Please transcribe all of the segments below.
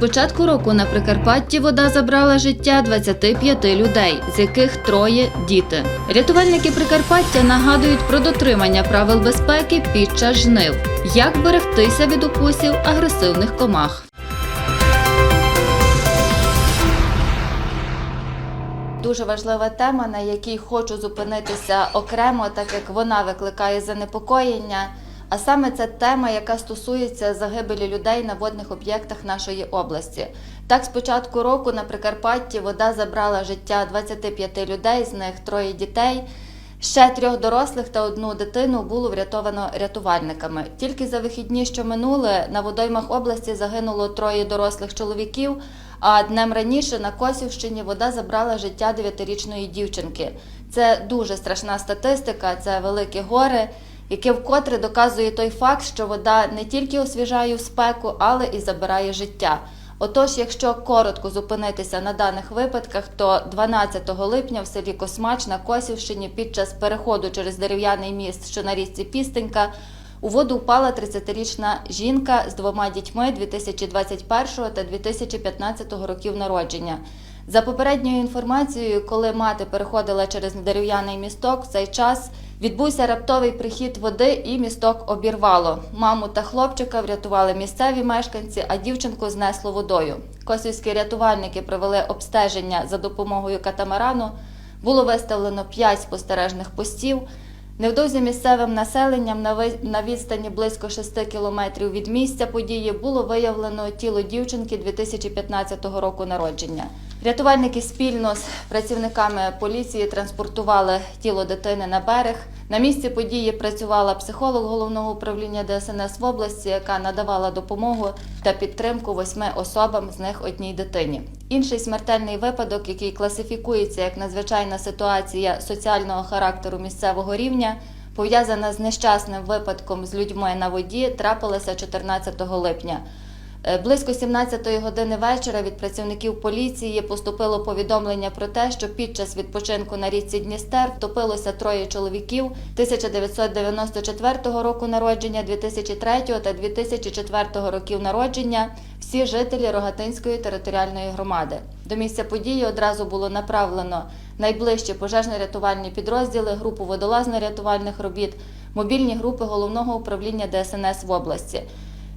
початку року на Прикарпатті вода забрала життя 25 людей, з яких троє діти. Рятувальники Прикарпаття нагадують про дотримання правил безпеки під час жнив, як берегтися від укусів агресивних комах. Дуже важлива тема, на якій хочу зупинитися окремо, так як вона викликає занепокоєння. А саме це тема, яка стосується загибелі людей на водних об'єктах нашої області. Так, з початку року на Прикарпатті вода забрала життя 25 людей, з них троє дітей. Ще трьох дорослих та одну дитину було врятовано рятувальниками. Тільки за вихідні, що минули, на водоймах області загинуло троє дорослих чоловіків. А днем раніше на Косівщині вода забрала життя дев'ятирічної дівчинки. Це дуже страшна статистика, це велике горе, яке вкотре доказує той факт, що вода не тільки освіжає в спеку, але і забирає життя. Отож, якщо коротко зупинитися на даних випадках, то 12 липня в селі Космач на Косівщині під час переходу через дерев'яний міст, що на річці Пістенька, у воду впала 30-річна жінка з двома дітьми 2021 та 2015 років народження. За попередньою інформацією, коли мати переходила через дерев'яний місток, в цей час відбувся раптовий прихід води і місток обірвало. Маму та хлопчика врятували місцеві мешканці, а дівчинку знесло водою. Косівські рятувальники провели обстеження за допомогою катамарану. Було виставлено 5 спостережних постів. Невдовзі місцевим населенням на відстані близько 6 кілометрів від місця події було виявлено тіло дівчинки 2015 року народження. Рятувальники спільно з працівниками поліції транспортували тіло дитини на берег. На місці події працювала психолог головного управління ДСНС в області, яка надавала допомогу та підтримку восьми особам, з них одній дитині. Інший смертельний випадок, який класифікується як надзвичайна ситуація соціального характеру місцевого рівня, пов'язана з нещасним випадком з людьми на воді, трапилася 14 липня. Е, Близько 17 години вечора від працівників поліції поступило повідомлення про те, що під час відпочинку на річці Дністер втопилося троє чоловіків 1994 року народження, 2003 та 2004 років народження, всі жителі Рогатинської територіальної громади. До місця події одразу було направлено найближчі пожежно-рятувальні підрозділи, групу водолазно-рятувальних робіт, мобільні групи головного управління ДСНС в області.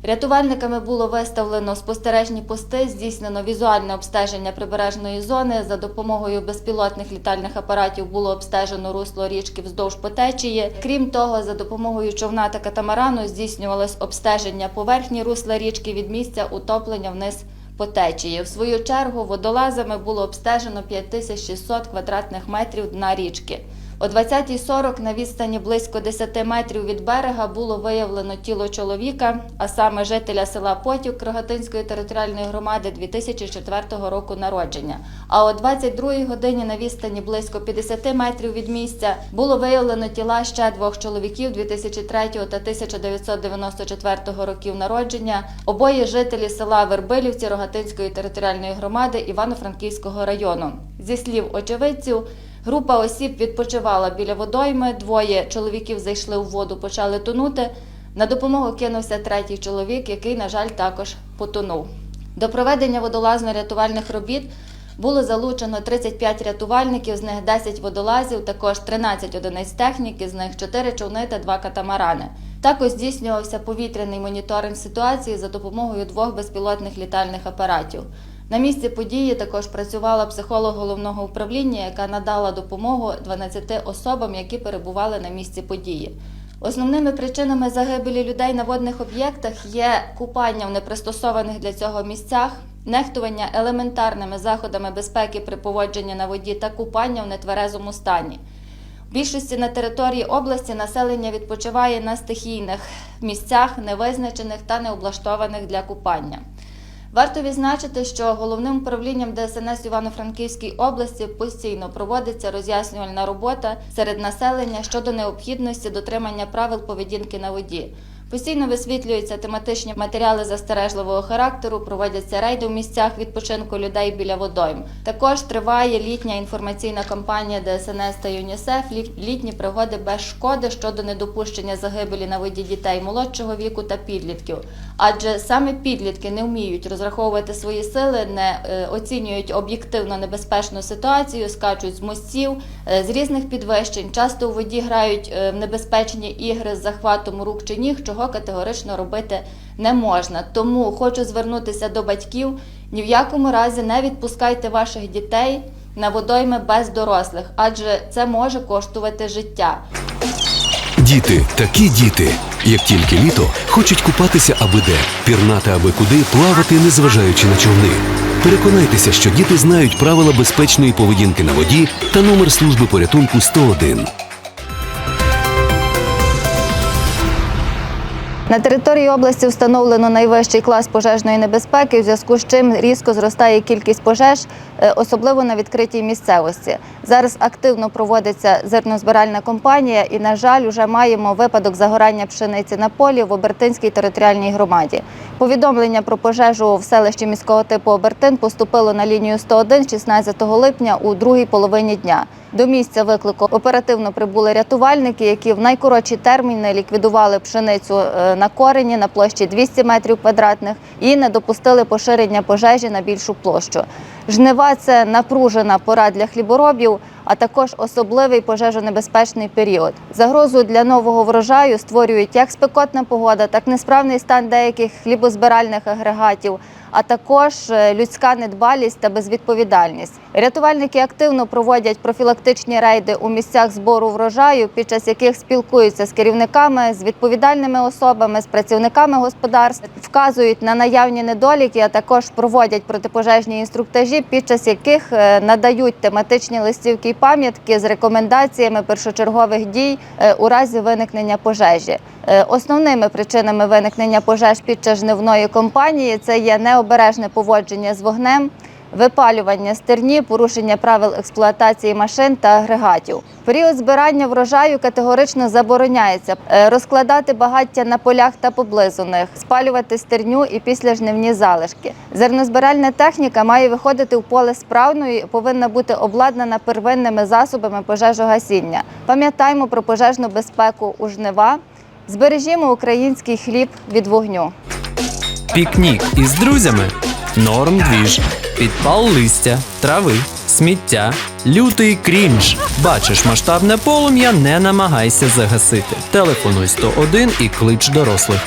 Рятувальниками було виставлено спостережні пости, здійснено візуальне обстеження прибережної зони. За допомогою безпілотних літальних апаратів було обстежено русло річки вздовж по течії. Крім того, за допомогою човна та катамарану здійснювалось обстеження поверхні русла річки від місця утоплення вниз по течії. В свою чергу водолазами було обстежено 5600 квадратних метрів дна річки. О 20.40 на відстані близько 10 метрів від берега було виявлено тіло чоловіка, а саме жителя села Потік Рогатинської територіальної громади 2004 року народження. А о 22 годині на відстані близько 50 метрів від місця було виявлено тіла ще двох чоловіків 2003 та 1994 років народження. Обоє жителі села Вербилівці Рогатинської територіальної громади Івано-Франківського району. Зі слів очевидців. Група осіб відпочивала біля водойми. Двоє чоловіків зайшли у воду, почали тонути. На допомогу кинувся третій чоловік, який, на жаль, також потонув. До проведення водолазно-рятувальних робіт було залучено 35 рятувальників, з них 10 водолазів, також 13 одиниць техніки, з них 4 човни та 2 катамарани. Також здійснювався повітряний моніторинг ситуації за допомогою двох безпілотних літальних апаратів. На місці події також працювала психолог головного управління, яка надала допомогу 12 особам, які перебували на місці події. Основними причинами загибелі людей на водних об'єктах є купання в непристосованих для цього місцях, нехтування елементарними заходами безпеки при поводженні на воді та купання в нетверезому стані. В більшості на території області населення відпочиває на стихійних місцях, невизначених та необлаштованих для купання. Варто відзначити, що головним управлінням ДСНС Івано-Франківській області постійно проводиться роз'яснювальна робота серед населення щодо необхідності дотримання правил поведінки на воді. Постійно висвітлюються тематичні матеріали застережливого характеру, проводяться рейди в місцях відпочинку людей біля водойм. Також триває літня інформаційна кампанія ДСНС та ЮНІСЕФ літні пригоди без шкоди щодо недопущення загибелі на воді дітей молодшого віку та підлітків. Адже саме підлітки не вміють розраховувати свої сили, не е, оцінюють об'єктивно небезпечну ситуацію, скачуть з мостів, е, з різних підвищень, часто у воді грають е, в небезпечні ігри з захватом рук чи ніг, чого категорично робити не можна. Тому хочу звернутися до батьків: ні в якому разі не відпускайте ваших дітей на водойми без дорослих, адже це може коштувати життя. Діти, такі діти. Як тільки літо, хочуть купатися аби де, пірнати аби куди, плавати, незважаючи на човни. Переконайтеся, що діти знають правила безпечної поведінки на воді та номер служби порятунку 101. На території області встановлено найвищий клас пожежної небезпеки, в зв'язку з чим різко зростає кількість пожеж, е, особливо на відкритій місцевості. Зараз активно проводиться зернозбиральна кампанія, і, на жаль, вже маємо випадок загорання пшениці на полі в Обертинській територіальній громаді. Повідомлення про пожежу в селищі міського типу Обертин поступило на лінію 101 16 липня у другій половині дня. До місця виклику оперативно прибули рятувальники, які в найкоротші терміни ліквідували пшеницю е, на корені на площі 200 метрів квадратних і не допустили поширення пожежі на більшу площу. Жнива це напружена пора для хліборобів, а також особливий пожежонебезпечний період. Загрозу для нового врожаю створюють як спекотна погода, так і несправний стан деяких хлібозбиральних агрегатів, а також е, людська недбалість та безвідповідальність. Рятувальники активно проводять профілактичні рейди у місцях збору врожаю, під час яких спілкуються з керівниками, з відповідальними особами, з працівниками господарств, вказують на наявні недоліки, а також проводять протипожежні інструктажі, під час яких е, надають тематичні листівки і пам'ятки з рекомендаціями першочергових дій е, у разі виникнення пожежі. Е, Основними причинами виникнення пожеж під час жнивної кампанії це є необережне поводження з вогнем, випалювання стерні, порушення правил експлуатації машин та агрегатів. Період збирання врожаю категорично забороняється е, розкладати багаття на полях та поблизу них, спалювати стерню і післяжнивні залишки. Зернозбиральна техніка має виходити в поле справною повинна бути обладнана первинними засобами пожежогасіння. Пам'ятаємо про пожежну безпеку у жнива. Збережімо український хліб від вогню. Пікнік із друзями. Норм двіж. Підпал листя, трави, сміття, лютий крінж. Бачиш масштабне полум'я, не намагайся загасити. Телефонуй 101 і клич дорослих.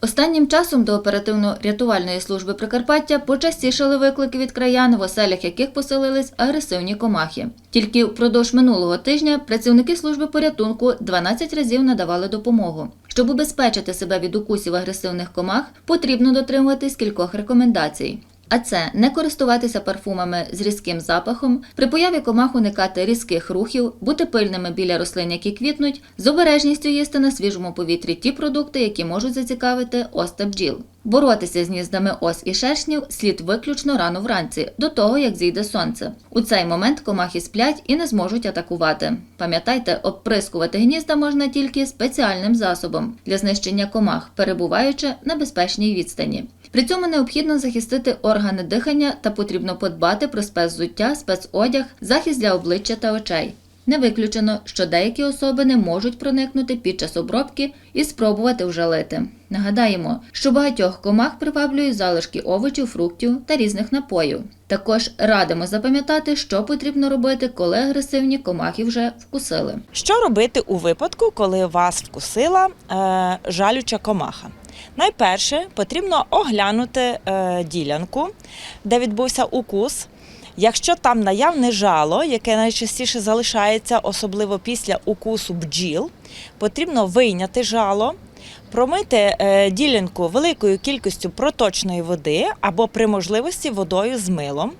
Останнім часом до оперативно-рятувальної служби Прикарпаття почастішали виклики від краян, в оселях яких поселились агресивні комахи. Тільки впродовж минулого тижня працівники служби порятунку 12 разів надавали допомогу. Щоб убезпечити себе від укусів агресивних комах, потрібно дотримуватись кількох рекомендацій. А це не користуватися парфумами з різким запахом, при появі комах уникати різких рухів, бути пильними біля рослин, які квітнуть, з обережністю їсти на свіжому повітрі ті продукти, які можуть зацікавити ос бджіл. Боротися з гніздами ос і шершнів слід виключно рано вранці, до того як зійде сонце. У цей момент комахи сплять і не зможуть атакувати. Пам'ятайте, обприскувати гнізда можна тільки спеціальним засобом для знищення комах, перебуваючи на безпечній відстані. При цьому необхідно захистити органи дихання та потрібно подбати про спецзуття, спецодяг, захист для обличчя та очей. Не виключено, що деякі особини можуть проникнути під час обробки і спробувати вжалити. Нагадаємо, що багатьох комах приваблюють залишки овочів, фруктів та різних напоїв. Також радимо запам'ятати, що потрібно робити, коли агресивні комахи вже вкусили. Що робити у випадку, коли вас вкусила е, жалюча комаха? Найперше потрібно оглянути е, ділянку, де відбувся укус. Якщо там наявне жало, яке найчастіше залишається, особливо після укусу бджіл, потрібно вийняти жало, промити е, ділянку великою кількістю проточної води або при можливості водою з милом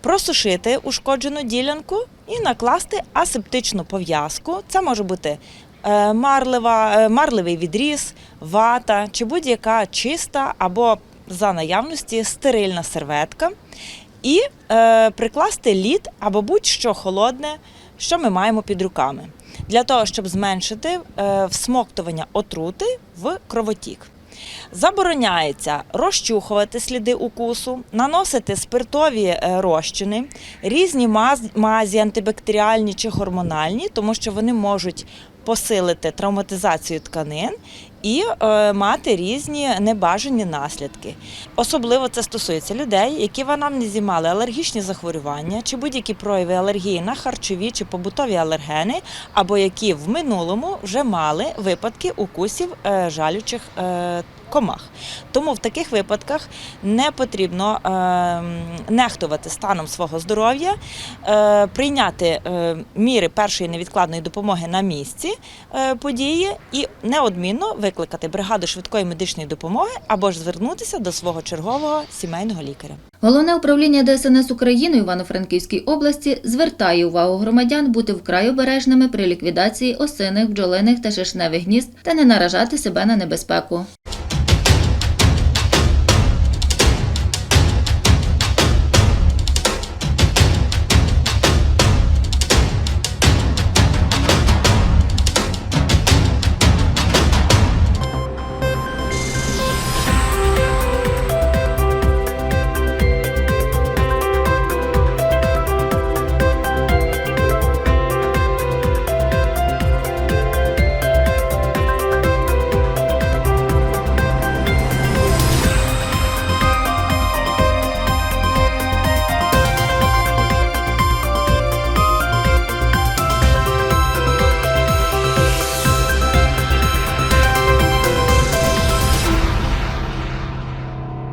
просушити ушкоджену ділянку і накласти асептичну пов'язку. Це може бути е, марлева, е, марливий відріз, вата чи будь-яка чиста або за наявності стерильна серветка. І е, прикласти лід або будь-що холодне, що ми маємо під руками, для того, щоб зменшити е, всмоктування отрути в кровотік. Забороняється розчухувати сліди укусу, наносити спиртові е, розчини, різні мазі антибактеріальні чи гормональні, тому що вони можуть посилити травматизацію тканин і е, мати різні небажані наслідки. Особливо це стосується людей, які в анамнезі мали алергічні захворювання чи будь-які прояви алергії на харчові чи побутові алергени, або які в минулому вже мали випадки укусів е, жалючих е, комах. Тому в таких випадках не потрібно е, нехтувати станом свого здоров'я, е, прийняти е, міри першої невідкладної допомоги на місці е, події і неодмінно викликати бригаду швидкої медичної допомоги або ж звернутися до свого чергового сімейного лікаря. Головне управління ДСНС України Івано-Франківській області звертає увагу громадян бути вкрай обережними при ліквідації осиних, бджолиних та шишневих гнізд та не наражати себе на небезпеку.